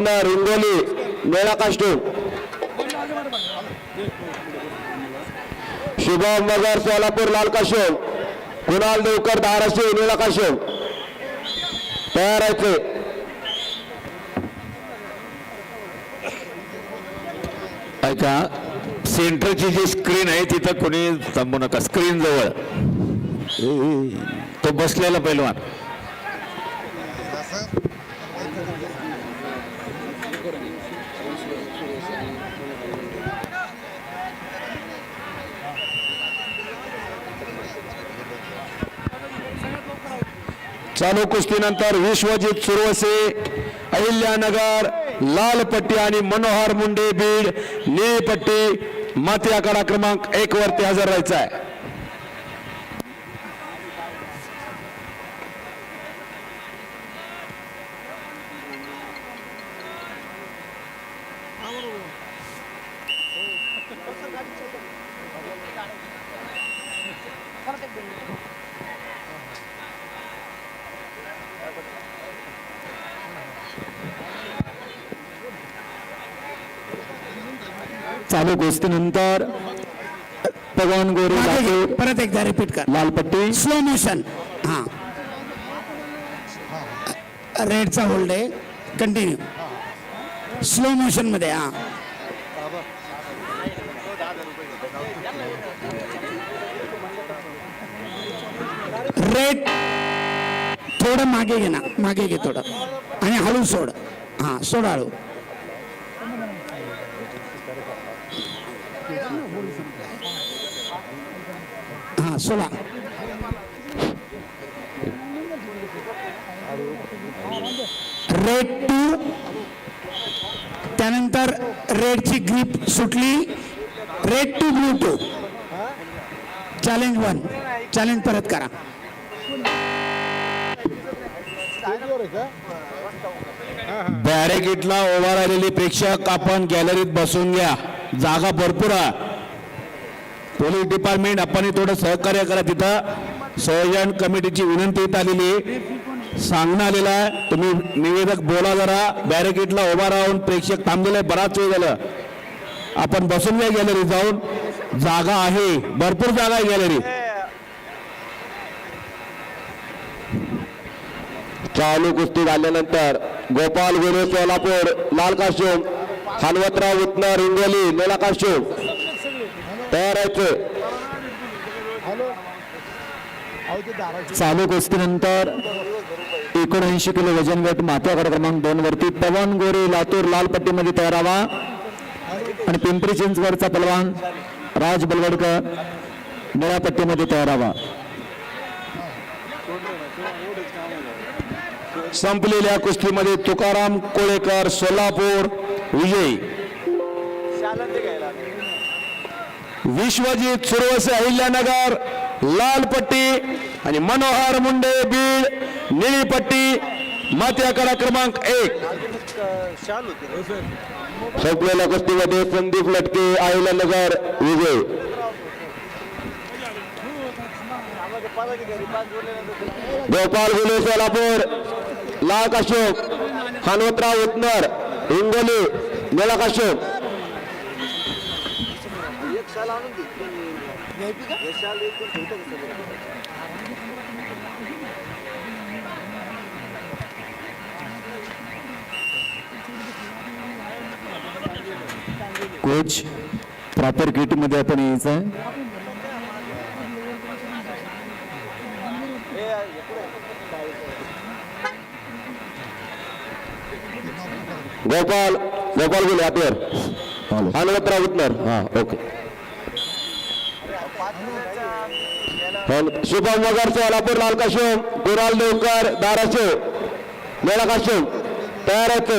रत्न रिंगोली मेळा काष्टू शुभम मगर सोलापूर लाल काश्यम कुणाल देवकर धाराशिव निळा काश्यम तयार आहे ऐका सेंटरची जी स्क्रीन आहे तिथं कोणी थांबू नका. स्क्रीन जवळ. तो बसलेला पैलवान. चालू कुस्तीनंतर विश्वजित सुरवसे अहिल्यानगर लाल पट्टी आणि मनोहर मुंडे बीड निळी पट्टी माती आकडा क्रमांक एक वरती हजर राहायचा आहे. चालू गोष्टीनंतर पवन गोरे परत एकदा रिपीट कर. लालपट्टी स्लो मोशन हा. रेडचा होल्ड आहे. कंटिन्यू स्लो मोशनमध्ये हा. रेड थोडं मागे घे ना. मागे घे थोडं. आणि हळू सोड. हा सोड हळू. हा रेड टू त्यानंतर रेडची ग्रीप सुटली. Red two blue two challenge one challenge परत करा. बॅरेकेटला उभा राहिलेले प्रेक्षक आपण गॅलरीत बसून घ्या. जागा भरपूर आहे. पोलीस डिपार्टमेंट आपण थोडं सहकार्य करा तिथं. संयोजन कमिटीची विनंती येत आलेली सांगणं आलेलं आहे. तुम्ही निवेदक बोला जरा. बॅरिकेडला उभा राहून प्रेक्षक थांबलेलं आहे, बराच वेळ झालं. आपण बसून या गॅलरी जाऊन. जागा आहे. भरपूर जागा आहे गॅलरी. चालू कुस्ती झाल्यानंतर गोपाल गुरु सोलापूर लाल कास्टूम हनुमंतराव उतणार हिंगोली निळा कास्टूम तयार आहे चालू गोष्टीनंतर एकोणऐंशी किलो वजन गट माथ्या क्रमांक दोन वरती पवन गोरे लातूर लाल पट्टीमध्ये तयार हवा. आणि पिंपरी चिंचवडचा पलवान राज बलवडकर निळ्या पट्टीमध्ये तयार व्हावा संपलेल्या कुस्तीमध्ये तुकाराम कोळेकर सोलापूर विजयी. विश्वजीत सुरवसे अहिल्यानगर लाल पट्टी आणि मनोहर मुंडे बीड निळी पट्टी मात्याकडा क्रमांक एक. संपलेल्या कुस्तीमध्ये संदीप लटके अहिल्यानगर विजय. गोपाल गुले सोलापूर. लाल अशोक हनुमंतराव उतनर हिंगोली. कोच प्रॉपर किटमध्ये आपण यायचं आहे. गोपाल गोपाल गुले आतेर हनुमंतराव उतनर हा ओके. शुभम वगर सोलापूर लाल काशोम गुराल देवकर धाराशिव निळा काशोम तयार आहेत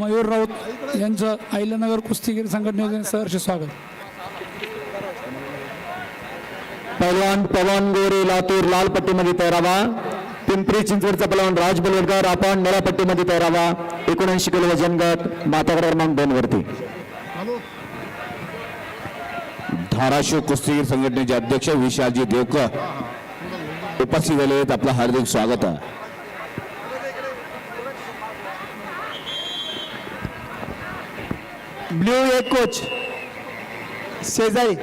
मयूर राऊत यांचं अहिल्यानगर कुस्तीगीर संघटनेचे सहर्ष स्वागत. पहलवान पवन गोरे लातूर लाल पट्टीमध्ये तयार व्हा पिंपरी चिंचवडचा पहलवान राज बलवडकर आपण निळ्या पट्टीमध्ये तयार व्हा एकोणऐंशी किलो वजन गट माथ्यागड क्रमांक दोन वरती महाराष्ट्र कुस्तीगीर संघटनेचे अध्यक्ष विशालजी देवकर उपस्थित झाले तो हार्दिक स्वागत है। ब्लू एक कोच शेजाई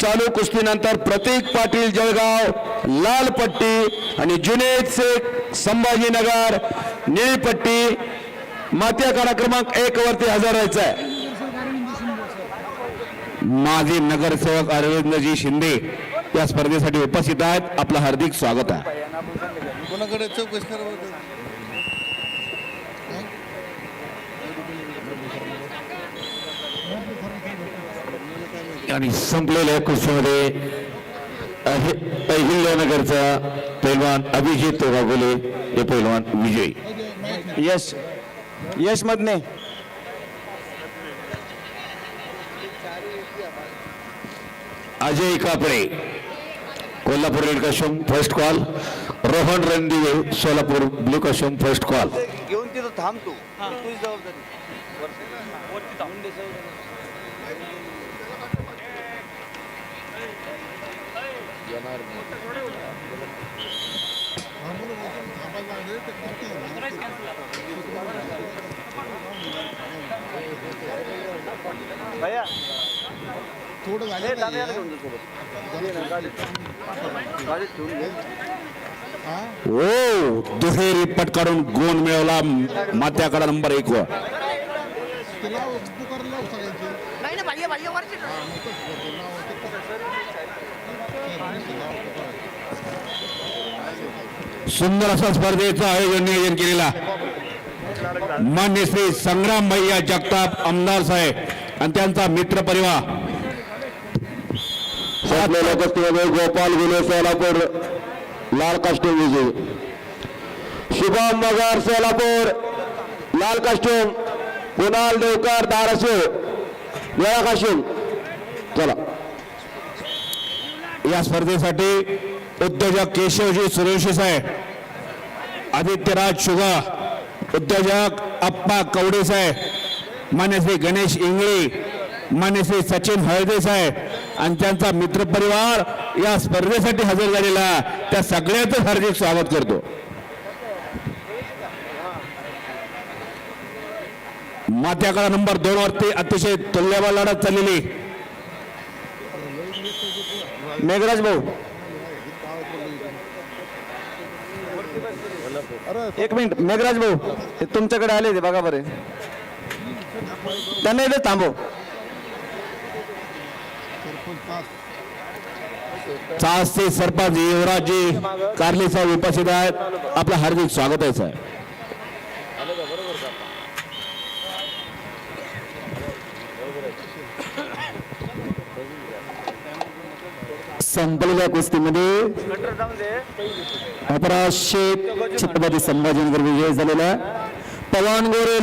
चालू कुस्तीनंतर प्रतीक पाटील जळगाव लाल पट्टी आणि जुनेद शेख संभाजीनगर निळी पट्टी. माती आखाडा क्रमांक एक वरती हजर आहे. माजी नगरसेवक अरविंदजी शिंदे या स्पर्धेसाठी उपस्थित आहेत. आपलं हार्दिक स्वागत आहे. कोणाकडे चौकशी आणि संपलेल्या कुस्तीमध्ये अहि- अहिल्यानगरचा पैलवान अभिजित वाघोले हे पैलवान विजयी. Yash Yash Madhane Ajay Kapade Kolhapur red काशम first call Rohan Randive Solapur blue काशम first call घेऊन तिथं थांब तू. तुझी जबाबदारी भैया थोडं झालं दादा घेऊन जा सोबत. गाडीत ठेवून घे. ओ दुहेरी पट काढून गुण मिळवला मात्याकडा नंबर एक वर. सुंदर असा स्पर्धेचं आयोजन नियोजन केलेला मान्य श्री संग्राम भैया जगताप आमदार साहेब आणि त्यांचा मित्र परिवार. गोपाल गुले सोलापूर लाल कास्ट्यूम विजय. शुभम मगर सोलापूर लाल कास्ट्यूम कुणाल देवकर धाराशिव वेळा काशिम चला. या स्पर्धेसाठी उद्योजक केशवजी सुरेशी साहेब आदित्यराज शुगा उद्योजक अप्पा कवडे साहेब मान्य श्री गणेश इंगळे मान्य श्री सचिन हळदे साहेब आणि त्यांचा मित्रपरिवार या स्पर्धेसाठी हजर झालेला त्या सगळ्यांचं हार्दिक स्वागत करतो. मात्याकडा नंबर दोन वरती अतिशय तुल्यबळ लढत चाललेली मेघराज भाऊ. एक मिनिट मेघराज भाऊ हे तुमच्याकडे आले ते बघा बरे. त्यांना इथे थांबव. चासचे सरपंच युवराजजी कारले साहेब उपस्थित आहेत. आपलं हार्दिक स्वागत आहे साहेब. संपलेल्या कुस्तीमध्ये. अपराशे छत्रपती संभाजीनगर विजय झालेला पवान गोरे